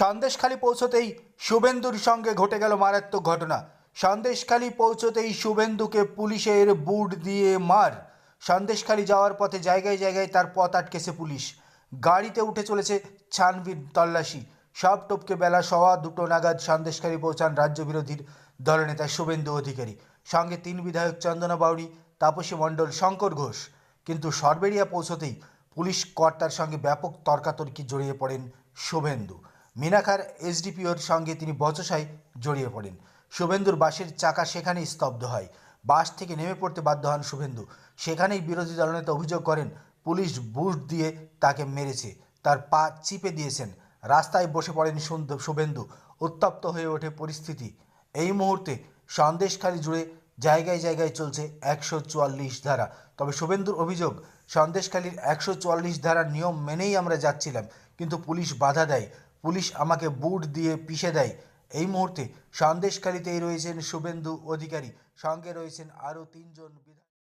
সন্দেশখালী পৌঁছতেই শুভেন্দুর সঙ্গে ঘটে গেল মারাত্মক ঘটনা। সন্দেশখালী পৌঁছতেই শুভেন্দুকে পুলিশের বুট দিয়ে মার। সন্দেশখালী যাওয়ার পথে জায়গায় জায়গায় তার পথ আটকেছে পুলিশ। গাড়িতে উঠে চলেছে ছানবির তল্লাশি। সব টপকে বেলা সওয়া দুটো নাগাদ সন্দেশখালী পৌঁছান রাজ্য বিরোধীর দলনেতা শুভেন্দু অধিকারী। সঙ্গে তিন বিধায়ক চন্দনা বাউরি তাপসী মণ্ডল, শঙ্কর ঘোষ। কিন্তু সরবেরিয়া পৌঁছতেই পুলিশ কর্তার সঙ্গে ব্যাপক তর্কাতর্কি জড়িয়ে পড়েন শুভেন্দু। মিনাখার এসডিপিওর সঙ্গে তিনি বচসায় জড়িয়ে পড়েন। শুভেন্দুর বাসের চাকা সেখানেই স্তব্ধ হয়। বাস থেকে নেমে পড়তে বাধ্য হন শুভেন্দু। সেখানেই বিরোধী দলনেতা অভিযোগ করেন, পুলিশ বুট দিয়ে তাকে মেরেছে। তার পা চিপে দিয়েছেন। রাস্তায় বসে পড়েন শুভেন্দু। উত্তপ্ত হয়ে ওঠে পরিস্থিতি। এই মুহূর্তে সন্দেশখালী জুড়ে জায়গায় জায়গায় চলছে একশো চুয়াল্লিশ ধারা। তবে শুভেন্দুর অভিযোগ, সন্দেশখালীর একশো চুয়াল্লিশ ধারার নিয়ম মেনেই আমরা যাচ্ছিলাম। কিন্তু পুলিশ বাধা দেয়। পুলিশ আমাকে বুট দিয়ে পিষে দেয়। এই মুহূর্তে সন্দেশকারীতেই রয়েছেন শুভেন্দু অধিকারী। সঙ্গে রয়েছেন আরও তিনজন বিধায়ক।